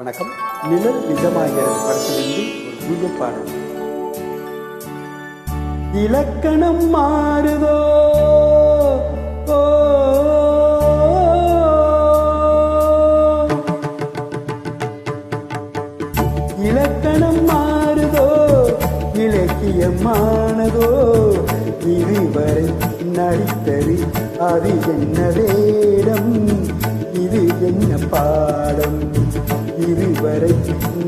வணக்கம். நிழல் நிஜமாகிறது படத்திலிருந்து ஒரு குழு பாடல். இலக்கணம் மாறுதோ? இலக்கணம் மாறுதோ? இலக்கியமானதோ இதுவரை நடித்தது அது என்ன வேடம்? இது என்ன பா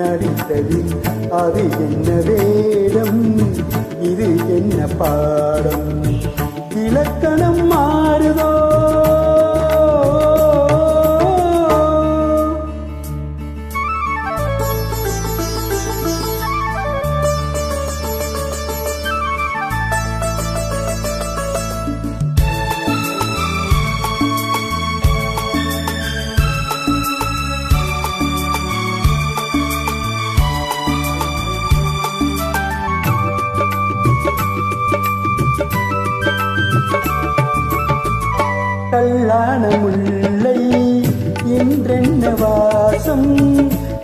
நடித்தது அது என்ன வேடம்? இது என்ன பா கல்லான முல்லை என்றென்ன வாசம்?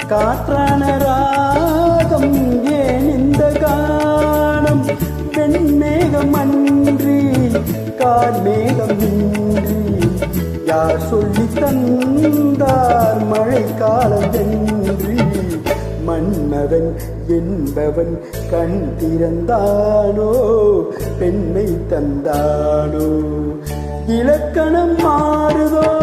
காற்றான ராகம் ஏன் இந்த கானம்? பெண்மேகம் அன்றி கார்மேகம் இன்றி. யார் சொல்லி தந்தார் மழை காலம் என்று மன்னவன் என்பவன் கண் திறந்தானோ? பெண்மை தந்தானோ? இலக்கணம் மாறுதோ?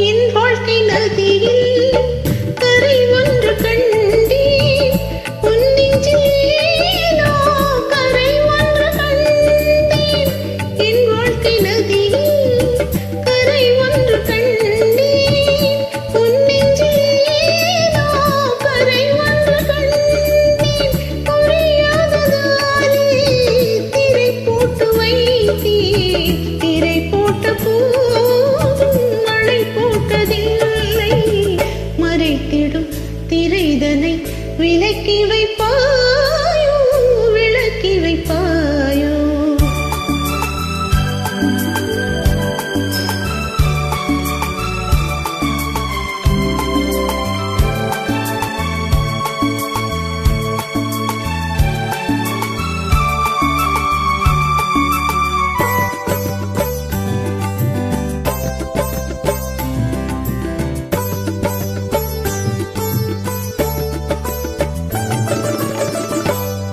என் வாழ்க்கை நல்தியில் கரை ஒன்று கண்டேன். திரைதனை விலக்கி வைப்பார்